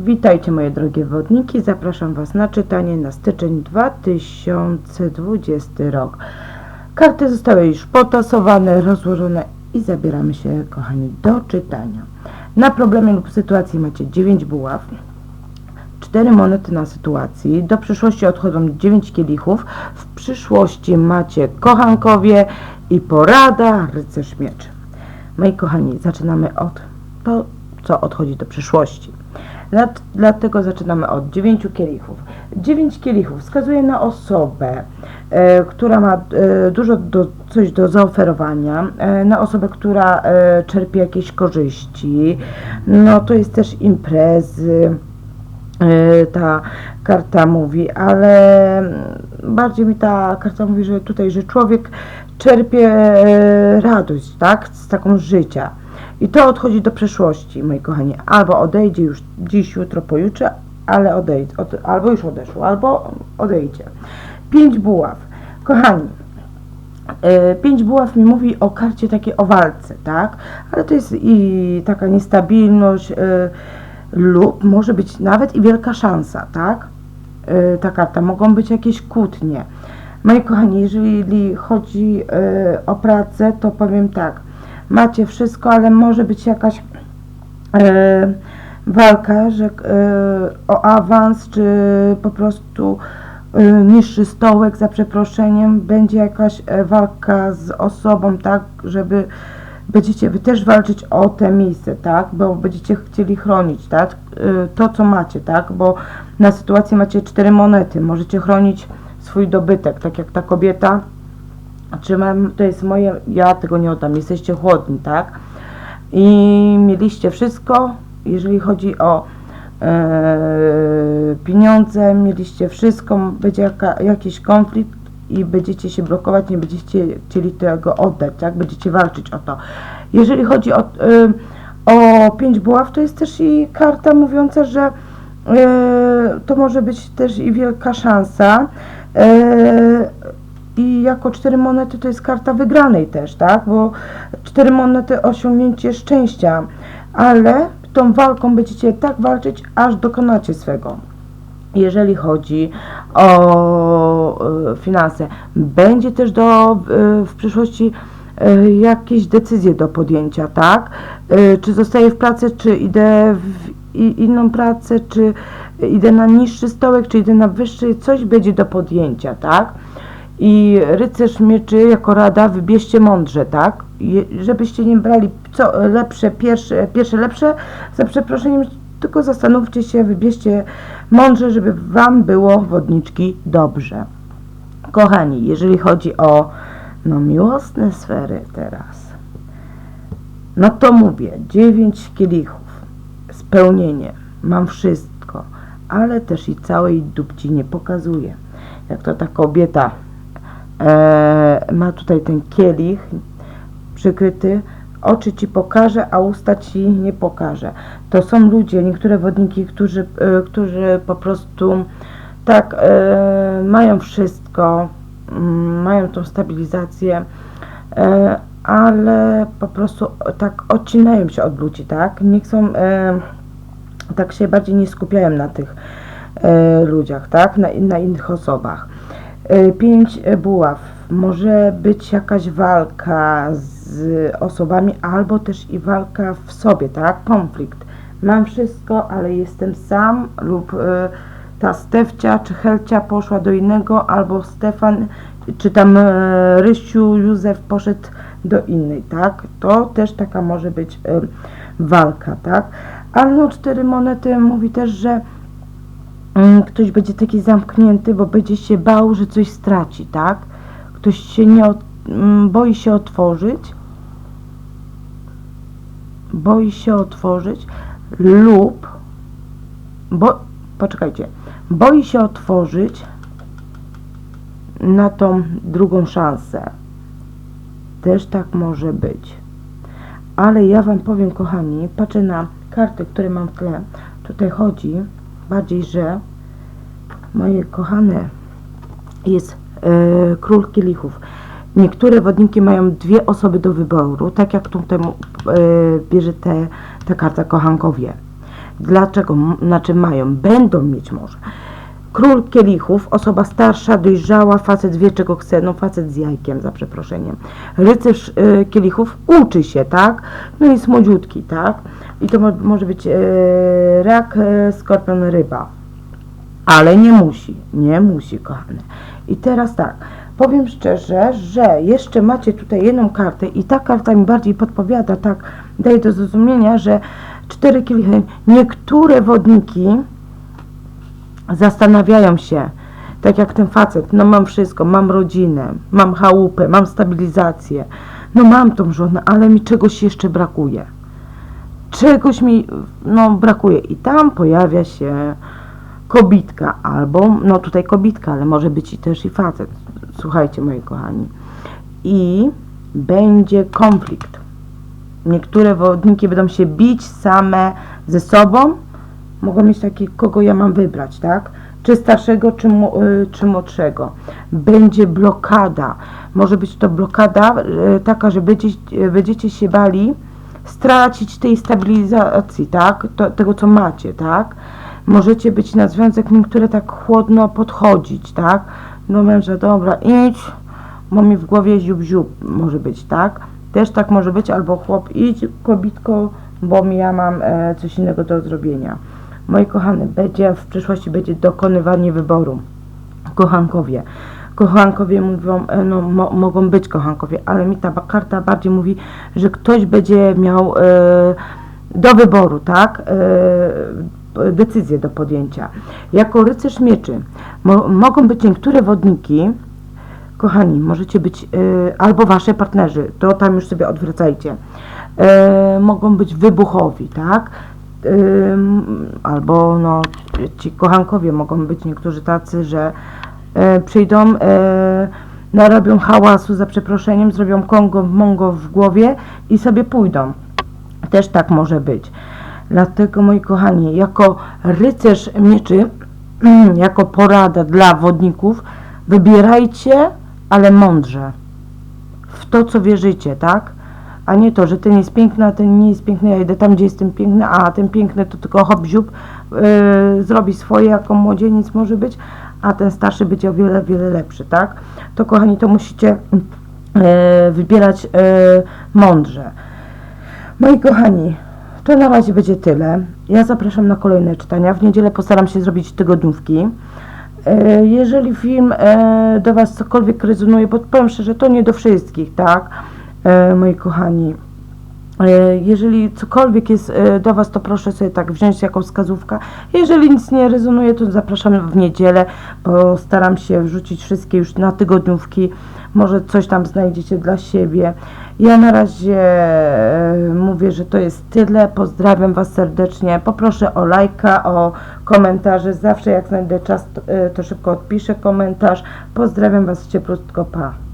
Witajcie moje drogie wodniki, zapraszam Was na czytanie na styczeń 2020 rok. Karty zostały już potasowane, rozłożone i zabieramy się kochani do czytania. Na problemy lub sytuacji macie 9 buław, 4 monety na sytuacji, do przyszłości odchodzą 9 kielichów, w przyszłości macie kochankowie i porada rycerz mieczy. Moi kochani, zaczynamy od to, co odchodzi do przyszłości. Dlat- Dlatego zaczynamy od 9 kielichów. 9 kielichów wskazuje na osobę, e, która ma e, dużo do, coś do zaoferowania, e, na osobę, która czerpie jakieś korzyści. No to jest też imprezy. Ta karta mówi, ale bardziej mi ta karta mówi, że tutaj, że człowiek czerpie radość, tak, z taką życia. I to odchodzi do przeszłości, moi kochani. Albo odejdzie już dziś, jutro, pojutrze, ale odejdzie, od, albo już odeszło, albo odejdzie. Pięć buław. Kochani, e, pięć buław mi mówi o karcie takiej o walce, tak? Ale to jest i taka niestabilność e, lub może być nawet i wielka szansa, tak? E, ta karta. Mogą być jakieś kłótnie. Moi kochani, jeżeli chodzi e, o pracę, to powiem tak. Macie wszystko, ale może być jakaś e, walka, że e, o awans, czy po prostu e, niższy stołek za przeproszeniem, będzie jakaś e, walka z osobą, tak, żeby będziecie wy też walczyć o te miejsce, tak, bo będziecie chcieli chronić, tak, e, to co macie, tak, bo na sytuację macie cztery monety, możecie chronić swój dobytek, tak jak ta kobieta, czy mam, to jest moje, ja tego nie oddam, jesteście chłodni, tak? I mieliście wszystko, jeżeli chodzi o e, pieniądze, mieliście wszystko, będzie jaka, jakiś konflikt i będziecie się blokować, nie będziecie chcieli tego oddać, tak? Będziecie walczyć o to. Jeżeli chodzi o, e, o pięć buław, to jest też i karta mówiąca, że e, to może być też i wielka szansa. I jako cztery monety to jest karta wygranej też, tak? Bo cztery monety osiągnięcie szczęścia, ale tą walką będziecie tak walczyć, aż dokonacie swego. Jeżeli chodzi o e, finanse, będzie też do w przyszłości e, jakieś decyzje do podjęcia, tak? E, Czy zostaję w pracy, czy idę w inną pracę, czy idę na niższy stołek, czy idę na wyższy, coś będzie do podjęcia, tak? I rycerz mieczy jako rada wybierzcie mądrze, tak? Je, żebyście nie brali co lepsze, pierwsze, pierwsze lepsze, za przeproszeniem, tylko zastanówcie się, wybierzcie mądrze, żeby wam było wodniczki dobrze. Kochani, jeżeli chodzi o no miłosne sfery teraz, no to mówię, dziewięć kielichów, spełnienie, mam wszystko, ale też i całej dupci nie pokazuję. Jak to ta kobieta ma tutaj ten kielich przykryty, oczy ci pokaże, a usta ci nie pokaże. To są ludzie, niektóre wodniki, którzy, e, którzy po prostu tak e, mają wszystko, mm, mają tą stabilizację, e, ale po prostu tak odcinają się od ludzi, tak? Nie chcą, e, tak się bardziej nie skupiają na tych e, ludziach, tak? Na, na innych osobach. E, Pięć buław. Może być jakaś walka z osobami, albo też i walka w sobie, tak? Konflikt. Mam wszystko, ale jestem sam, lub e, ta Stefcia czy Helcia poszła do innego, albo Stefan, czy tam e, Rysiu, Józef poszedł do innej, tak? To też taka może być e, walka, tak? Ale no cztery monety mówi też, że ktoś będzie taki zamknięty, bo będzie się bał, że coś straci, tak? Ktoś się nie ot- mm, boi się otworzyć, boi się otworzyć lub bo, poczekajcie, boi się otworzyć na tą drugą szansę. Też tak może być. Ale ja Wam powiem, kochani, patrzę na karty, które mam w tle. Tutaj chodzi bardziej, że moje kochane jest e, król kielichów. Niektóre wodniki mają dwie osoby do wyboru, tak jak tutaj mu- e, bierze te, ta karta kochankowie. Dlaczego? Znaczy mają, będą mieć może. Król kielichów, osoba starsza, dojrzała, facet wie czego chce, no facet z jajkiem, za przeproszeniem. Rycerz y, kielichów uczy się, tak? No jest młodziutki, tak? I to mo- może być y, rak, y, skorpion, ryba. Ale nie musi, nie musi, kochane. I teraz tak, powiem szczerze, że jeszcze macie tutaj jedną kartę i ta karta mi bardziej podpowiada, tak, daje do zrozumienia, że cztery kielichy, niektóre wodniki zastanawiają się, tak jak ten facet, no mam wszystko, mam rodzinę, mam chałupę, mam stabilizację, no mam tą żonę, ale mi czegoś jeszcze brakuje. Czegoś mi, no, brakuje. I tam pojawia się kobitka, albo, no tutaj kobitka, ale może być i też i facet. Słuchajcie, moi kochani. I będzie konflikt. Niektóre wodniki będą się bić same ze sobą. Mogą mieć takie, kogo ja mam wybrać, tak? Czy starszego, czy, y, czy młodszego. Będzie blokada. Może być to blokada y, taka, że będzie, będziecie się bali stracić tej stabilizacji, tak? To, tego, co macie, tak? Możecie być na związek niektóre tak chłodno podchodzić, tak? No męża, dobra, idź, bo mi w głowie ziub ziub może być, tak? Też tak może być, albo chłop, idź kobitko, bo mi ja mam e, coś innego do zrobienia. Moi kochane, będzie w przyszłości będzie dokonywanie wyboru. Kochankowie. Kochankowie mówią, e, no mo, mogą być kochankowie, ale mi ta karta bardziej mówi, że ktoś będzie miał e, do wyboru, tak? E, decyzję do podjęcia. Jako rycerz mieczy mo, mogą być niektóre wodniki, Kochani, możecie być y, albo wasze partnerzy, to tam już sobie odwracajcie. Y, mogą być wybuchowi, tak? Albo no, ci kochankowie mogą być niektórzy tacy, że y, przyjdą, y, narobią hałasu za przeproszeniem, zrobią kongo, mongo w głowie i sobie pójdą. Też tak może być. Dlatego, moi kochani, jako rycerz mieczy, jako porada dla wodników, wybierajcie, ale mądrze. W to, co wierzycie, tak? A nie to, że ten jest piękny, a ten nie jest piękny, ja idę tam, gdzie jestem piękny, a ten piękny to tylko hop ziup yy, zrobi swoje, jako młodzieniec może być, a ten starszy będzie o wiele, wiele lepszy, tak? To, kochani, to musicie yy, wybierać yy, mądrze. Moi kochani, to na razie będzie tyle. Ja zapraszam na kolejne czytania. W niedzielę postaram się zrobić tygodniówki. E, Jeżeli film e, do Was cokolwiek rezonuje, bo powiem szczerze, to nie do wszystkich, tak, moi kochani. E, Jeżeli cokolwiek jest e, do Was, to proszę sobie tak wziąć jakąś wskazówkę. Jeżeli nic nie rezonuje, to zapraszam w niedzielę, bo staram się wrzucić wszystkie już na tygodniówki. Może coś tam znajdziecie dla siebie. Ja na razie e, mówię, że to jest tyle. Pozdrawiam Was serdecznie. Poproszę o lajka, o komentarze. Zawsze jak znajdę czas, e, to szybko odpiszę komentarz. Pozdrawiam Was cieplutko. Pa.